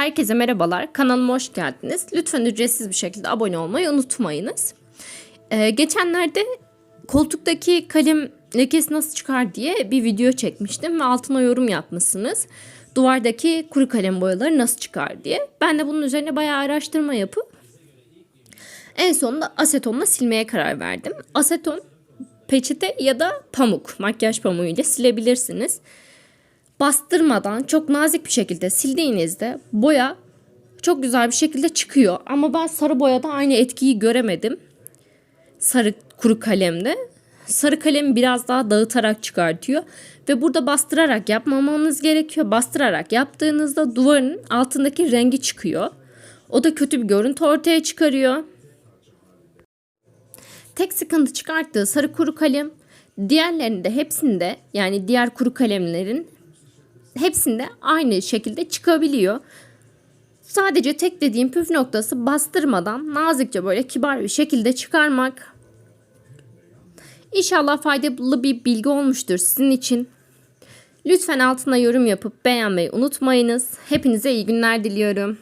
Herkese merhabalar. Kanalıma hoş geldiniz. Lütfen ücretsiz bir şekilde abone olmayı unutmayınız. Ee, geçenlerde koltuktaki kalem lekesi nasıl çıkar diye bir video çekmiştim ve altına yorum yapmışsınız. Duvardaki kuru kalem boyaları nasıl çıkar diye. Ben de bunun üzerine bayağı araştırma yapıp en sonunda asetonla silmeye karar verdim. Aseton peçete ya da pamuk, makyaj pamuğu ile silebilirsiniz bastırmadan çok nazik bir şekilde sildiğinizde boya çok güzel bir şekilde çıkıyor. Ama ben sarı boyada aynı etkiyi göremedim. Sarı kuru kalemde. Sarı kalemi biraz daha dağıtarak çıkartıyor. Ve burada bastırarak yapmamanız gerekiyor. Bastırarak yaptığınızda duvarın altındaki rengi çıkıyor. O da kötü bir görüntü ortaya çıkarıyor. Tek sıkıntı çıkarttığı sarı kuru kalem diğerlerinde hepsinde yani diğer kuru kalemlerin hepsinde aynı şekilde çıkabiliyor. Sadece tek dediğim püf noktası bastırmadan nazikçe böyle kibar bir şekilde çıkarmak. İnşallah faydalı bir bilgi olmuştur sizin için. Lütfen altına yorum yapıp beğenmeyi unutmayınız. Hepinize iyi günler diliyorum.